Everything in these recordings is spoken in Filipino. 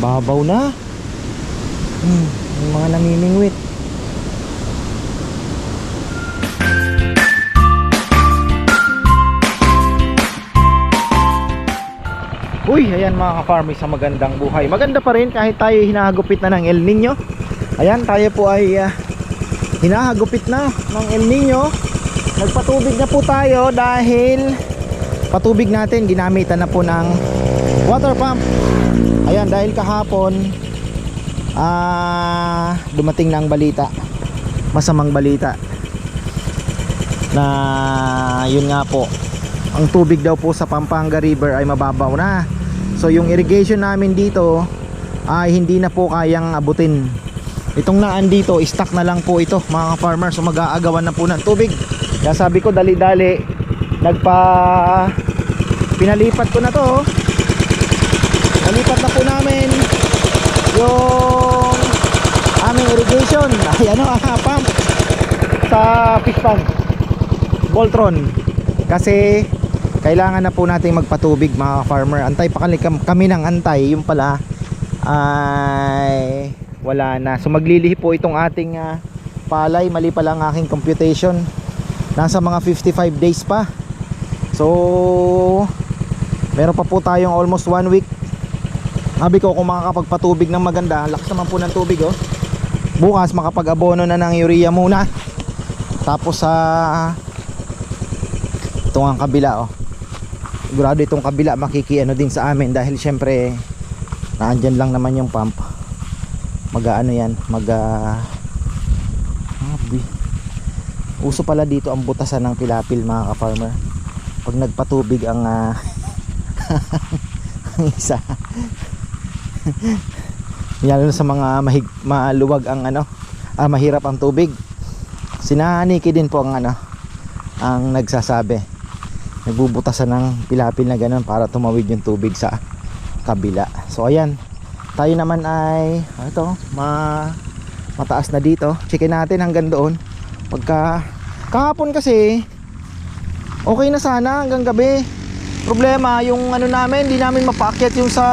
babaw na. Hmm, yung mga namimingwit. Uy, ayan mga ka-farmers sa magandang buhay. Maganda pa rin kahit tayo hinahagupit na ng El Nino. Ayan, tayo po ay ah, hinahagupit na ng El Nino. Nagpatubig na po tayo dahil patubig natin ginamitan na po ng water pump. Ayan, dahil kahapon ah dumating ang balita. Masamang balita. Na yun nga po, ang tubig daw po sa Pampanga River ay mababaw na. So yung irrigation namin dito ay hindi na po kayang abutin. Itong naan dito, stock na lang po ito mga farmer. So mag-aagawan na po ng tubig. Kaya sabi ko dali-dali nagpa pinalipat ko na to. Na po namin yung aming irrigation. Ay ano, ah, pump sa fish pond. Voltron. Kasi kailangan na po nating magpatubig mga farmer antay pa kami, ng antay. Yung pala ay wala na. So maglilihi po itong ating ah, palay. Mali pala ang aking computation. Nasa mga 55 days pa. So meron pa po tayong almost one week sabi ko kung makakapagpatubig ng maganda lakas naman po ng tubig oh. Bukas makapag-abono na ng urea muna. Tapos sa ito ang kabila oh. Sigurado itong kabila makikiano din sa amin dahil syempre naandyan lang naman yung pump. Mag ano yan mag uh, uso pala dito ang butasan ng pilapil mga ka-farmer. Pag nagpatubig ang ah, ang isa lalo sa mga mahig, maluwag ang ano ah, mahirap ang tubig. Sinaniki din po ang ano ang nagsasabi. Nagbubutasan ng pilapil na ganun para tumawid yung tubig sa kabila. So ayan. Tayo naman ay ito ma mataas na dito. Checkin natin hanggang doon. Pagka kahapon kasi okay na sana hanggang gabi. Problema yung ano namin hindi namin mapaakyat yung sa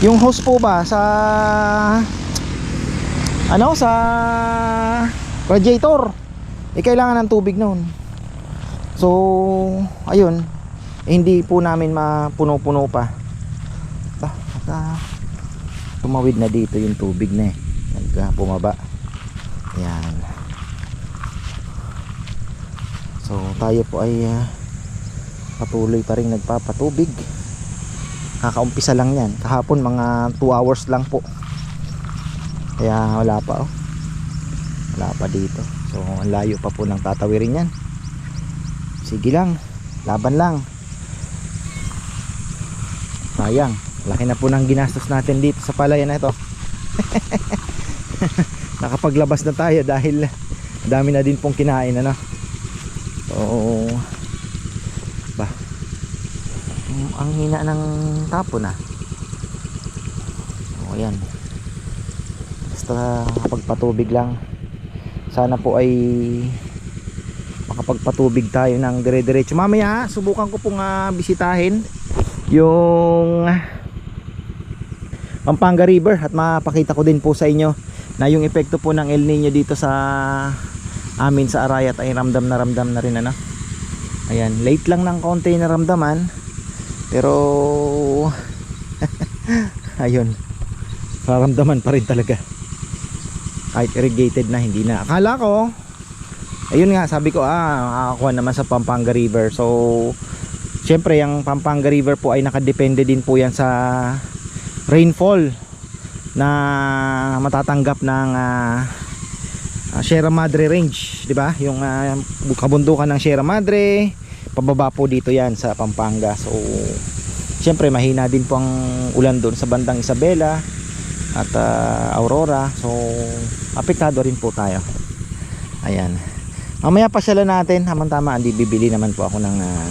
yung hose po ba sa ano sa radiator eh kailangan ng tubig noon So, ayun. Eh, hindi po namin mapuno-puno pa. Naka tumawid na dito yung tubig na eh. Nagka bumaba. Ayan. So, tayo po ay ah, patuloy pa rin nagpapatubig. Kakaumpisa lang yan. Kahapon mga 2 hours lang po. Kaya wala pa oh. Wala pa dito. So, ang layo pa po ng tatawirin yan sige lang laban lang sayang laki na po ng ginastos natin dito sa palayan na ito nakapaglabas na tayo dahil dami na din pong kinain ano so ang hina ng tapo na o yan basta pagpatubig lang. Sana po ay makapagpatubig tayo ng dire-diretso. Mamaya subukan ko pong uh, bisitahin yung Pampanga River at mapakita ko din po sa inyo na yung epekto po ng El Nino dito sa amin sa Arayat ay ramdam na ramdam na rin ano. Ayan late lang ng konti na ramdaman pero ayun. Paramdaman pa rin talaga. Kahit irrigated na hindi na. Akala ko ayun nga sabi ko ah makakakuha naman sa Pampanga River. So syempre yung Pampanga River po ay nakadepende din po yan sa rainfall na matatanggap ng uh, Sierra Madre Range di ba? Yung uh, kabundukan ng Sierra Madre pababa po dito yan sa Pampanga. So syempre mahina din po ang ulan doon sa bandang Isabela at uh, Aurora. So apektado rin po tayo. Ayan. Mamaya pasyalan natin. Tamang tama hindi bibili naman po ako ng uh,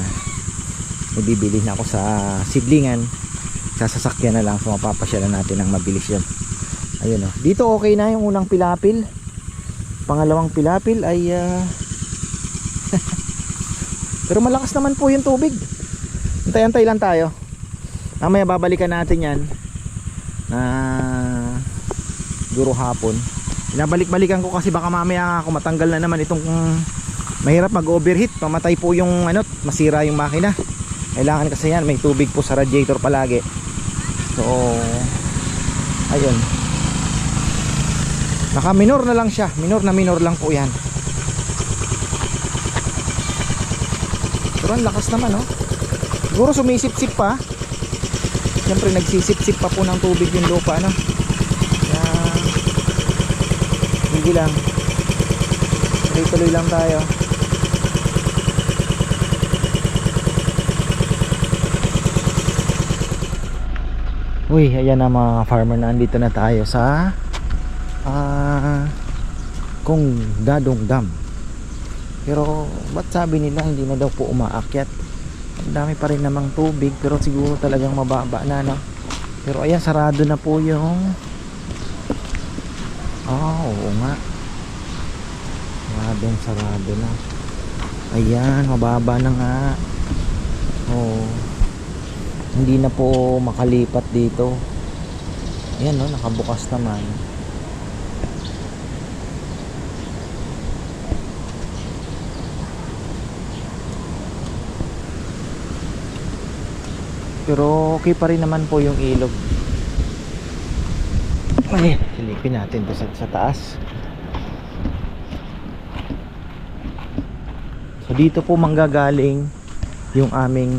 bibili na ako sa sidlingan. Sa sasakyan na lang. So mapapasyalan natin ng mabilis yan ayun oh. dito okay na yung unang pilapil. Pangalawang pilapil ay uh, pero malakas naman po yung tubig antay-antay lang tayo mamaya babalikan natin yan na siguro hapon Binabalik-balikan ko kasi baka mamaya ako matanggal na naman itong mahirap mag-overheat. Pamatay po yung ano, masira yung makina. Kailangan kasi yan, may tubig po sa radiator palagi. So, ayun. Naka minor na lang siya. Minor na minor lang po yan. Pero ang lakas naman, no? Siguro sumisip-sip pa. Siyempre nagsisip-sip pa po ng tubig yung lupa, no? Kaya, hindi lang. Tuloy-tuloy lang tayo. Uy, ayan na mga farmer na andito na tayo sa ah Kung Dadong Dam. Pero ba't sabi nila hindi na daw po umaakyat? Ang dami pa rin namang tubig pero siguro talagang mababa na no. Pero ayan sarado na po yung Ah, oo nga. Maradong sarado na. Ayan, mababa na nga. Oo. Hindi na po makalipat dito. Ayan no, nakabukas naman. Pero okay pa rin naman po yung ilog. Ay, silipin natin to sa, sa taas. So dito po manggagaling yung aming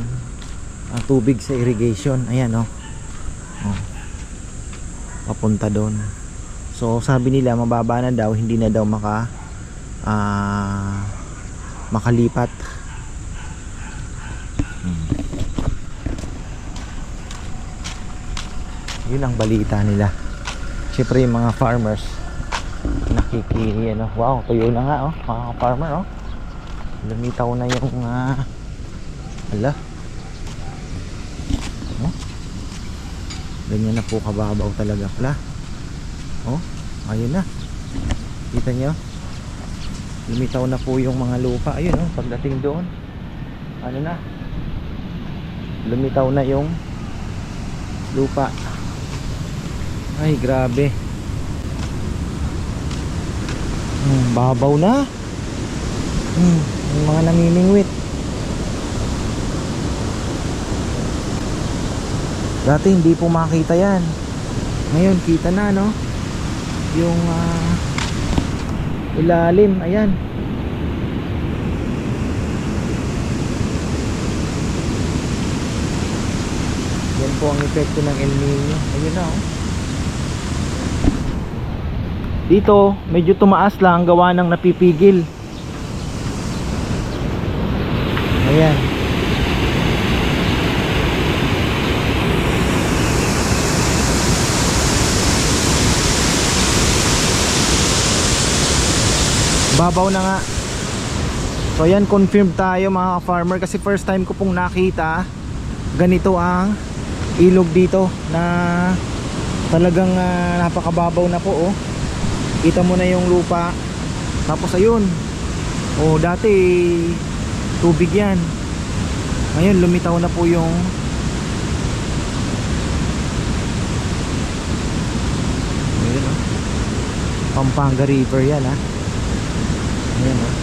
ah, tubig sa irrigation. Ayan oh. oh. Papunta doon. So sabi nila mababa na daw, hindi na daw maka ah, makalipat. Yun ang balita nila. Siyempre yung mga farmers nakiki ano, wow, tuyo na nga oh, mga farmer oh. Lumitaw na yung uh, ala. Oh. Ganyan na po kababaw talaga pala. Oh, ayun na. Kita nyo? Lumitaw na po yung mga lupa. Ayun oh, pagdating doon. Ano na? Lumitaw na yung lupa. Ay, grabe. Hmm, babaw na. Hmm, yung mga namimingwit. Dati hindi po makita yan. Ngayon, kita na, no? Yung ah, ilalim, ayan. Yan po ang epekto ng El Nino. Ayun na, oh. Dito, medyo tumaas lang gawa ng napipigil. Ayan. Babaw na nga. So ayan, confirmed tayo mga farmer kasi first time ko pong nakita ganito ang ilog dito na talagang ah, napakababaw na po oh kita mo na yung lupa. Tapos ayun. Oh dati tubig yan. Ngayon lumitaw na po yung ayun oh Pampanga River yan ha ayun oh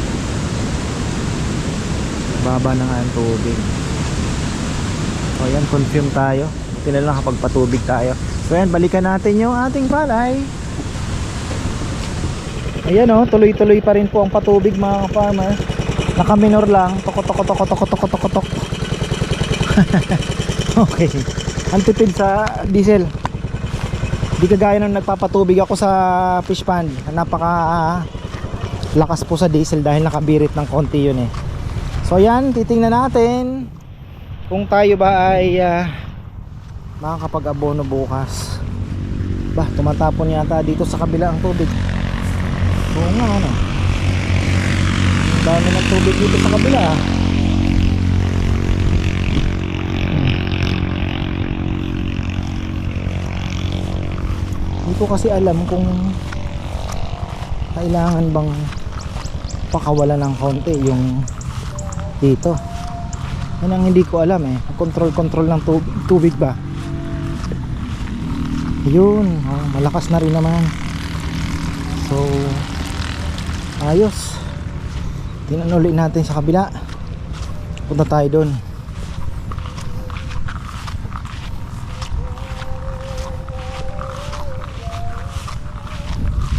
baba na nga ang tubig. O yan confirm tayo. Buti na kapag patubig tayo. So yan balikan natin yung ating palay Ayan oh, tuloy-tuloy pa rin po ang patubig mga farmer. Naka-minor lang. Toko toko toko toko toko toko tok. okay. Ang tipid sa diesel. Di kagaya nung nagpapatubig ako sa fish pond. Napaka ah, lakas po sa diesel dahil nakabirit ng konti yun eh. So ayan, titingnan natin kung tayo ba ay ah, makakapag-abono bukas. Bah, tumatapon yata dito sa kabila ang tubig. Oo nga ano. Dami ng tubig dito sa kabila ah. Hindi ko kasi alam kung kailangan bang pakawalan ng konti yung dito. Yan ang hindi ko alam eh. Control control ng tubig, tubig ba? Yun, oh, malakas na rin naman. So, ayos. Tingnan ulit natin sa kabila. Punta tayo doon.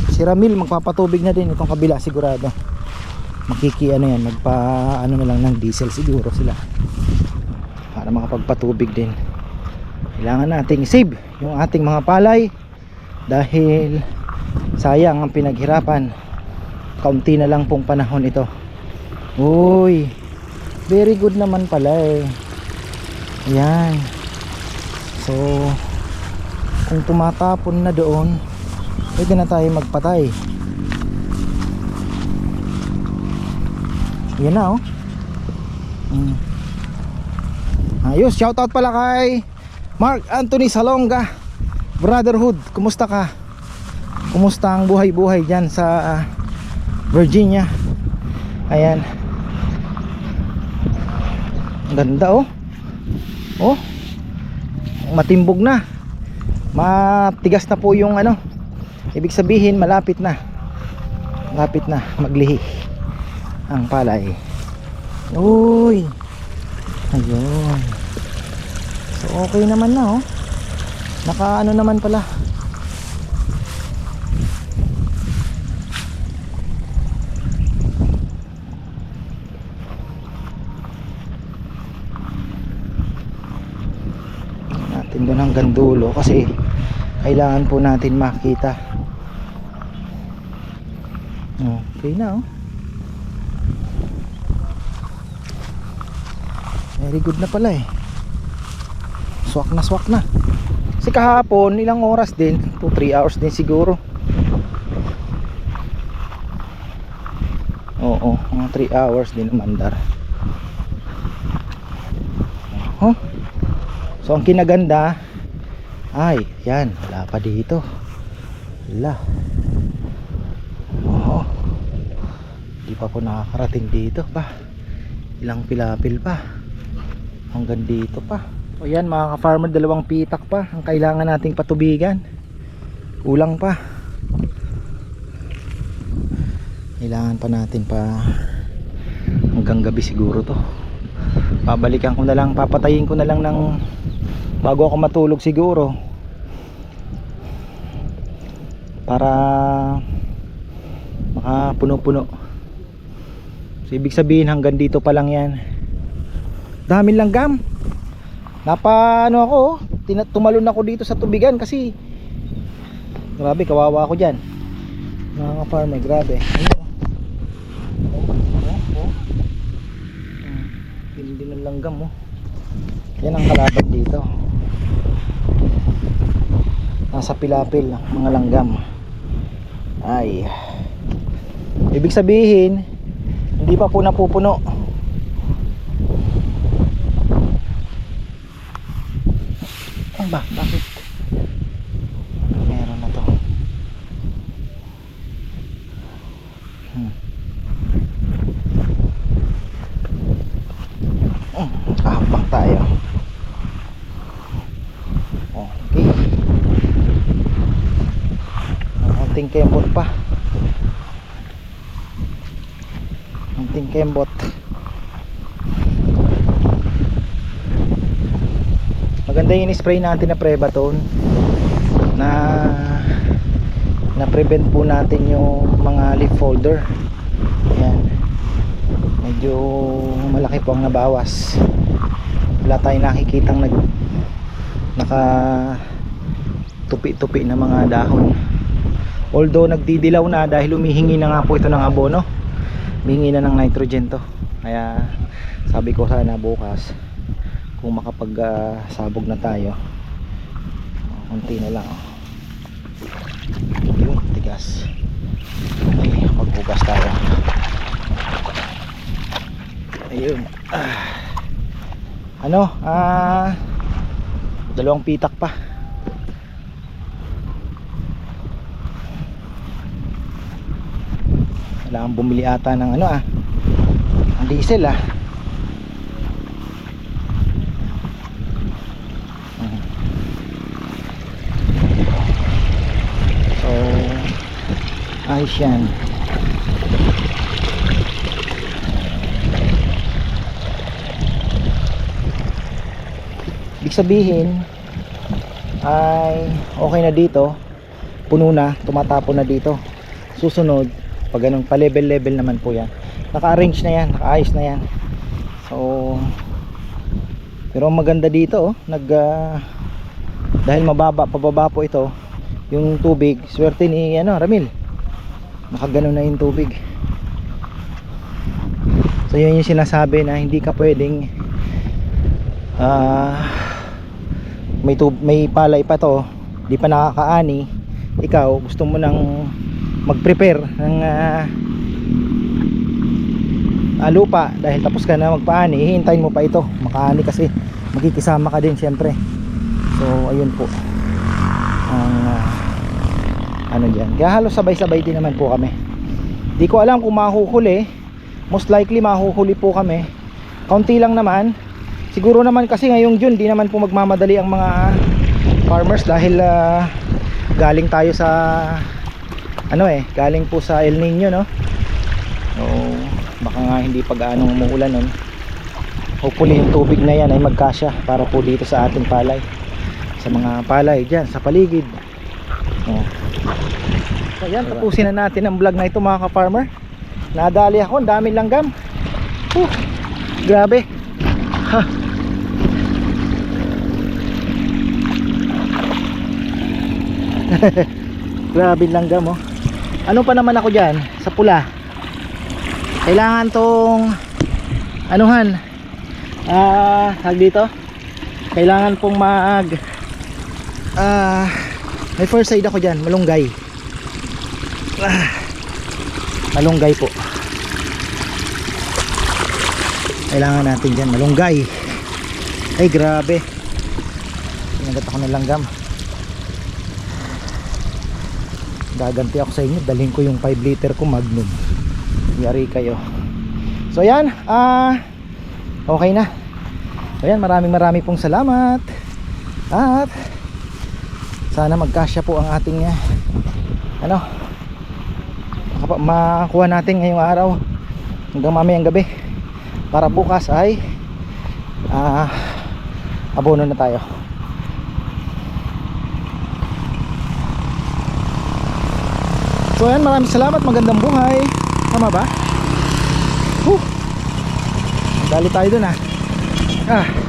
Si Ramil magpapatubig na din itong kabila sigurado. Makiki ano yan, magpa ano na lang ng diesel siguro sila. Para makapagpatubig din. Kailangan nating save yung ating mga palay dahil sayang ang pinaghirapan. Kaunti na lang pong panahon ito. Uy, very good naman pala eh. Ayan. So, kung tumatapon na doon, pwede na tayo magpatay. Yan na oh. Mm. Ayos, shoutout pala kay Mark Anthony Salonga. Brotherhood, kumusta ka? Kumusta ang buhay-buhay diyan sa ah, Virginia? Ayan. Ganda oh. Oh. Matimbog na. Matigas na po yung ano. Ibig sabihin malapit na. Malapit na maglihi ang palay. Uy. Ayun. So okay naman na oh. Naka ano naman pala. natin doon hanggang dulo kasi kailangan po natin makita. Okay na oh. Very good na pala eh. Swak na swak na. Kasi kahapon ilang oras din? 2-3 hours din siguro. Oo mga 3 hours din umandar oh. So ang kinaganda ay yan wala pa dito. Wala. Oo. Di pa po nakakarating dito pa. Ilang pilapil pa. Hanggang dito pa. O yan mga ka-farmer dalawang pitak pa ang kailangan nating patubigan. Kulang pa. Kailangan pa natin pa hanggang gabi siguro to. Babalikan ko na lang, papatayin ko na lang ng bago ako matulog siguro para makapuno-puno. So ibig sabihin hanggang dito pa lang yan. Daming langgam napa ano ako tina- tumalon ako dito sa tubigan kasi grabe kawawa ako dyan. Mga farmer grabe. Ano oh, oh, oh. Hindi ng langgam oh. Yan ang kalaban dito. Nasa pilapil mga langgam ay. Ibig sabihin hindi pa po napupuno. Ano ba? Bakit meron na to hmm. Hmm, kahapang tayo okay konting kembot pa konting kembot spray natin na Prebatone na na prevent po natin yung mga leaf folder. Yan medyo malaki po ang nabawas. Wala tayong nakikitang nag naka tupi-tupi na mga dahon. Although nagdidilaw na dahil humihingi na nga po ito ng abono. Humihingi na ng nitrogen to. Kaya sabi ko sana bukas kung makapag ah, sabog na tayo konti na lang. Oh. yun tigas. Ay magbugas tayo. Ayun. Ah. ano? Ah dalawang pitak pa. Kailangan bumili ata ng ano ah ang diesel ah ayos yan. Ibig sabihin ay okay na dito. Puno na tumatapon na dito. Susunod pag ganun pa level level naman po yan. Naka-arrange na yan nakaayos na yan. So pero maganda dito oh, nag ah, dahil mababa pababa po ito yung tubig swerte ni ano Ramil nakaganon na yung tubig. So yun yung sinasabi na hindi ka pwedeng ah may tub may palay pa to di pa nakakaani ikaw gusto mo nang mag-prepare ng ah, ah, lupa. Dahil tapos ka na magpaani hihintayin mo pa ito. Makaani kasi magkikisama ka din syempre. So ayun po. Ang ah, ano dyan? Kaya halos sabay-sabay din naman po kami. Di ko alam kung mahuhuli. Most likely mahuhuli po kami. Kaunti lang naman. Siguro naman kasi ngayong June di naman po magmamadali ang mga farmers dahil ah, galing tayo sa ano eh galing po sa El Nino no? So baka nga hindi pa gaano umuulan nun. Hopefully yung tubig na yan ay magkasya para po dito sa ating palay. Sa mga palay dyan sa paligid. Oh. So yan tapusin na natin ang vlog na ito mga ka-farmer. Nadali ako ang daming langgam. Huh, grabe. Ha. Grabe langgam oh. Ano pa naman ako dyan? Sa pula. Kailangan tong anuhan. Ah tag dito? Kailangan pong mag ah may first aid ako dyan malunggay. Ah, malunggay po. Kailangan natin dyan malunggay. Ay grabe. Sinagat ako ng langgam. Gaganti ako sa inyo dalhin ko yung 5 liter ko magnum. Yari kayo. So yan ah okay na. So yan maraming maraming pong salamat. At sana magkasya po ang ating ah, ano makuha natin ngayong araw hanggang mamayang gabi para bukas ay ah abono na tayo So ayan, maraming salamat, magandang buhay. Tama ba? Huh. Dali tayo dun ah. Ah.